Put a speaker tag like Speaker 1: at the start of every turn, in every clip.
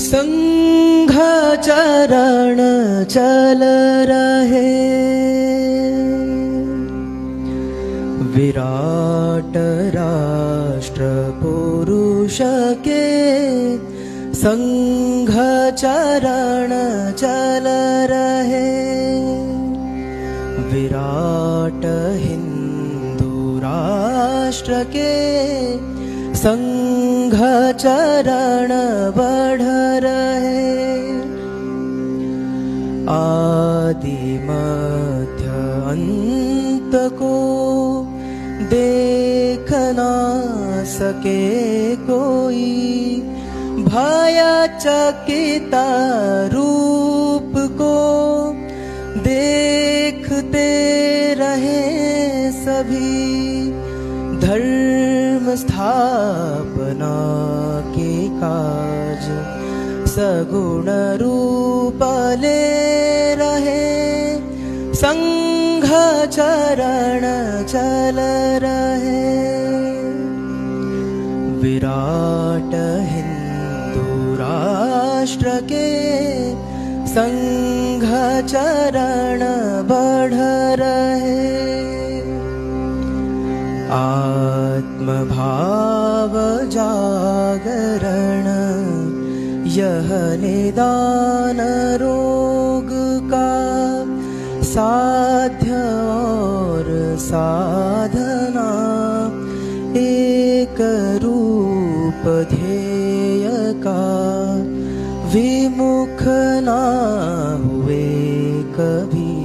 Speaker 1: संघ चरण चल रहे। विराट राष्ट्र पुरुष के संघ चरण चल रहे। विराट हिंदू राष्ट्र के संघ चरण बढ़ आदि मध्य अंत को देख ना सके कोई भय चकिता रूप को देखते रहे सभी धर्म स्थापना के काज सगुण रूप ले संघ चरण चल रहे विराट हिंदू राष्ट्र के संघ चरण बढ़ रहे आत्मभाव जागरण यह निदान का साध्य और साधना, एक रूप ध्येय का विमुख ना हुए कभी।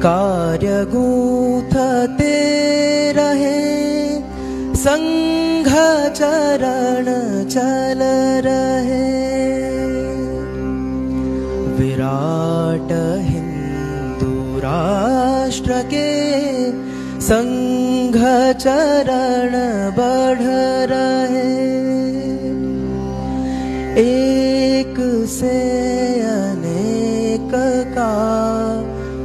Speaker 1: कार्य गूंथते रहे संघ चरण चल रहे। राष्ट्र के संघ चरण बढ़ रहे एक से अनेक का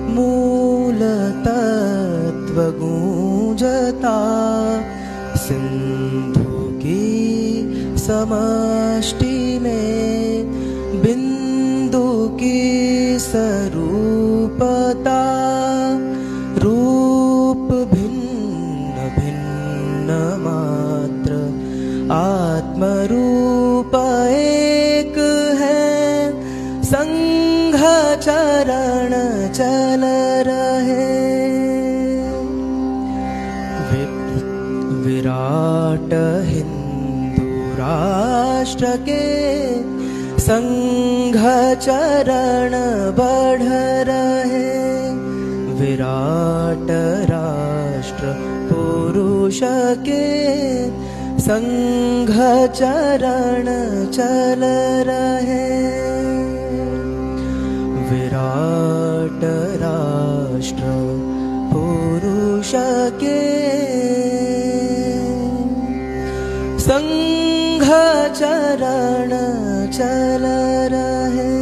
Speaker 1: मूल तत्व गूंजता। सिंधु की समष्टि में बिंदु की स्वरूपता। संघ चरण चल रहे। विराट हिंदू राष्ट्र के संघ चरण बढ़ रहे। विराट राष्ट्र पुरुष के संघ चरण चल रहे। पुरुष के संघ चरण चल रहे।